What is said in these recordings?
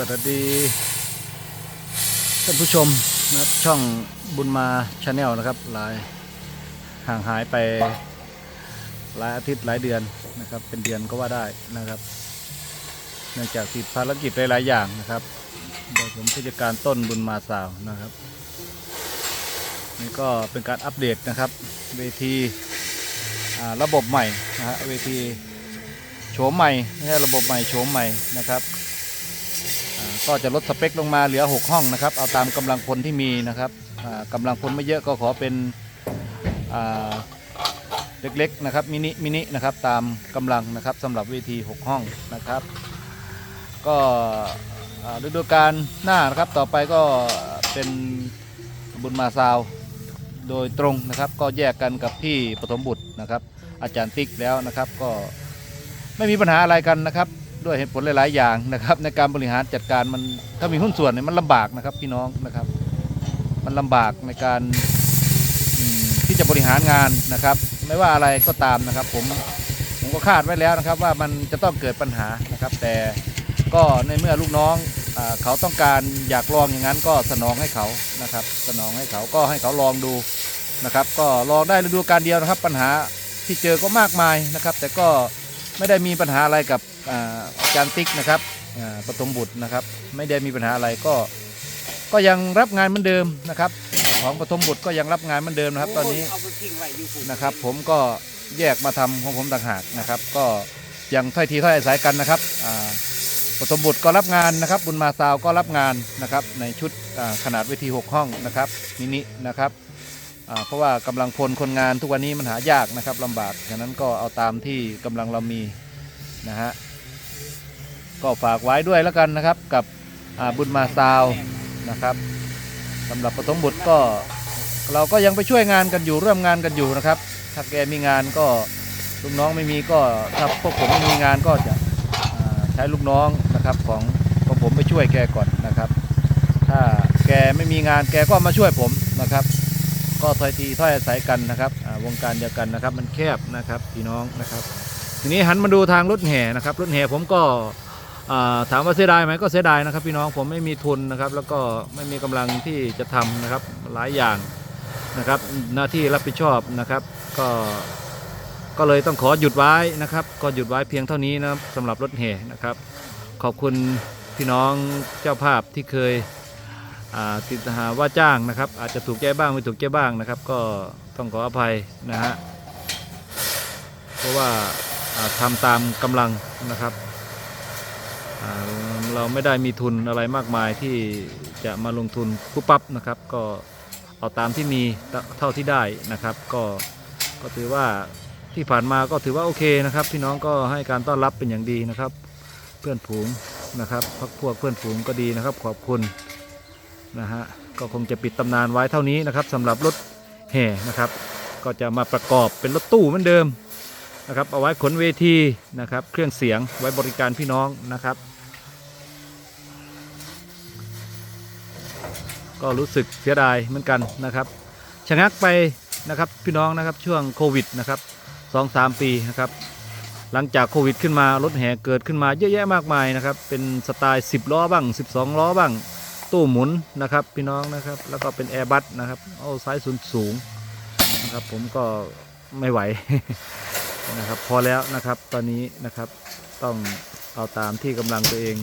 สวัสดีท่านผู้ชมนะครับช่องบุญมาชาแนลนะครับหลายห่างหายไปหลายอาทิตย์หลายเดือนนะครับ เป็นเดือนก็ว่าได้นะครับเนื่องจากติดภารกิจหลายๆอย่างนะครับโดยผมผู้จัดการต้นบุญมาสาวนะครับนี่ก็เป็นการอัปเดตนะครับ เวทีระบบใหม่นะฮะเวทีโฉมใหม่ไม่ใช่ระบบใหม่โฉมใหม่นะครับ ก็จะลดสเปคลงมาเหลือ 6 ห้องนะครับ เอาตามกำลังพลที่มีนะครับอ่ากำลังพลไม่เยอะก็ขอเป็นเล็กๆนะครับมินิมินินะครับตามกำลังนะครับสำหรับเวที 6 ห้องนะครับ ก็ฤดูกาลหน้านะครับต่อไปก็เป็นบุญมาซาวโดยตรงนะครับก็แยกกันกับพี่ปฐมบุตรนะครับ อาจารย์ติ๊กแล้วนะครับก็ไม่มีปัญหาอะไรกันนะครับ ด้วยเหตุผลหลาย ๆ อย่างนะครับ ในการบริหารจัดการมันถ้ามีหุ้นส่วนเนี่ยมันลำบากนะครับพี่น้องนะครับ มันลำบากในการที่จะบริหารงานนะครับ ไม่ว่าอะไรก็ตามนะครับ ผมผมก็คาดไว้แล้วนะครับ ว่ามันจะต้องเกิดปัญหานะครับ แต่ก็ในเมื่อลูกน้องเขาต้องการอยากลองอย่างนั้นก็สนองให้เขานะครับ สนองให้เขาก็ให้เขาลองดูนะครับ ก็ลองได้ฤดูการเดียวนะครับ ปัญหาที่เจอก็มากมายนะครับ แต่ก็ไม่ได้มีปัญหาอะไรกับ อ่าอาจารย์ติ๊กนะครับอ่าปฐมบุตรนะครับ ไม่ได้มีปัญหาอะไรก็ ก็ยังรับงานเหมือนเดิมนะครับ ของปฐมบุตรก็ยังรับงานเหมือนเดิมนะครับ ตอนนี้เอาไปทิ้งไว้อยู่ฝุ่นนะครับ ผมก็แยกมาทำของผมต่างหากนะครับ ก็ยังถ้อยทีถ้อยอาศัยกันนะครับอ่าปฐมบุตรก็รับงานนะครับ บุญมาซาวก็รับงานนะครับ ในชุดอ่าขนาดเวที 6 ห้องนะครับมินินะครับอ่าเพราะว่ากำลังพลคนงานทุกวันนี้มันหายากนะครับลำบากฉะนั้นก็เอาตามที่กำลังเรามีนะฮะ ก็ฝากไว้ด้วยแล้วกันนะครับ กับบุญมาซาวนะครับสำหรับปฐมบุตรก็ เราก็ยังไปช่วยงานกันอยู่ร่วมงานกันอยู่นะครับ ถ้าแกมีงานก็ลูกน้องไม่มีก็ถ้าพวกผมไม่มีงานก็จะใช้ลูกน้องนะครับของของผมไปช่วยแกก่อนนะครับ ถ้าแกไม่มีงานแกก็มาช่วยผมนะครับ ก็ถอยทีถ้อยอาศัยกันนะครับวงการเดียวกันนะครับ มันแคบนะครับพี่น้องนะครับ ทีนี้หันมาดูทางรถแห่นะครับรถแห่ผมก็ ถามว่าเสียดายไหมก็เสียดายนะครับ พี่น้องผมไม่มีทุนนะครับ แล้วก็ไม่มีกำลังที่จะทำนะครับหลายอย่างนะครับ หน้าที่รับผิดชอบนะครับ ก็ก็เลยต้องขอหยุดไว้นะครับ ก็หยุดไว้เพียงเท่านี้นะครับสำหรับรถแห่นะครับ ขอบคุณพี่น้องเจ้าภาพที่เคยติดหาว่าจ้างนะครับ อาจจะถูกใจบ้างไม่ถูกใจบ้างนะครับ ก็ต้องขออภัยนะฮะเพราะว่าาทำตามกำลังนะครับ เราไม่ได้มีทุนอะไรมากมายที่จะมาลงทุนปุ๊บปั๊บนะครับ ก็เอาตามที่มีเท่าที่ได้นะครับ ก็ก็ถือว่าที่ผ่านมาก็ถือว่าโอเคนะครับพี่น้องก็ให้การต้อนรับเป็นอย่างดีนะครับ เพื่อนฝูงนะครับพักพวกเพื่อนฝูงก็ดีนะครับ ขอบคุณนะฮะก็คงจะปิดตำนานไว้เท่านี้นะครับสำหรับรถแห่นะครับ ก็จะมาประกอบเป็นรถตู้เหมือนเดิม นะครับเอาไว้ขนเวทีนะครับ เครื่องเสียงไว้บริการพี่น้องนะครับ ก็รู้สึกเสียดายเหมือนกันนะครับชะงักไปนะครับพี่น้องนะครับช่วงโควิดนะครับสองสามปีนะครับหลังจากโควิดขึ้นมารถแห่เกิดขึ้นมาเยอะแยะมากมายนะครับ เป็นสไตล์ 10 ล้อบ้าง 12 ล้อบ้าง ตู้หมุนนะครับ พี่น้องนะครับ แล้วก็เป็นแอร์บัสนะครับ เอาไซส์สูงสูงนะครับ ผมก็ไม่ไหว นะครับพอแล้วนะครับตอนนี้นะครับต้องเอาตามที่กำลังตัวเอง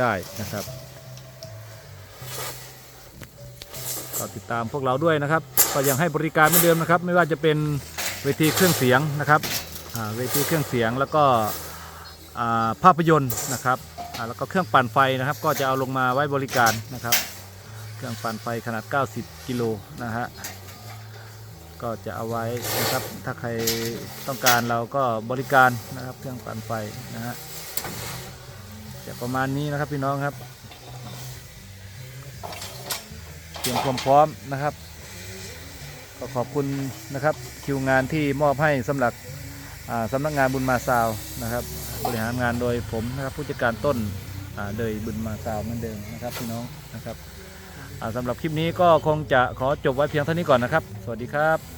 ได้นะครับก็ติดตามพวกเราด้วยนะครับ ก็ยังให้บริการเหมือนเดิมนะครับ ไม่ว่าจะเป็นเวทีเครื่องเสียงนะครับอาเวทีเครื่องเสียงแล้วก็อาภาพยนตร์นะครับอาแล้วก็เครื่องปั่นไฟนะครับ ก็จะเอาลงมาไว้บริการนะครับ เครื่องปั่นไฟขนาด 90 กิโลนะฮะ ก็จะเอาไว้นะครับ ถ้าใครต้องการเราก็บริการนะครับเครื่องปั่นไฟนะฮะจะประมาณนี้นะครับพี่น้องครับเตรียมความพร้อมนะครับ ก็ขอบคุณนะครับคิวงานที่มอบให้สำหรับสำนักงานบุญมาซาวนะครับ บริหารงานโดยผมนะครับผู้จัดการต้นโดยบุญมาซาวเหมือนเดิมนะครับพี่น้องนะครับ สำหรับคลิปนี้ก็คงจะขอจบไว้เพียงเท่านี้ก่อนนะครับ สวัสดีครับ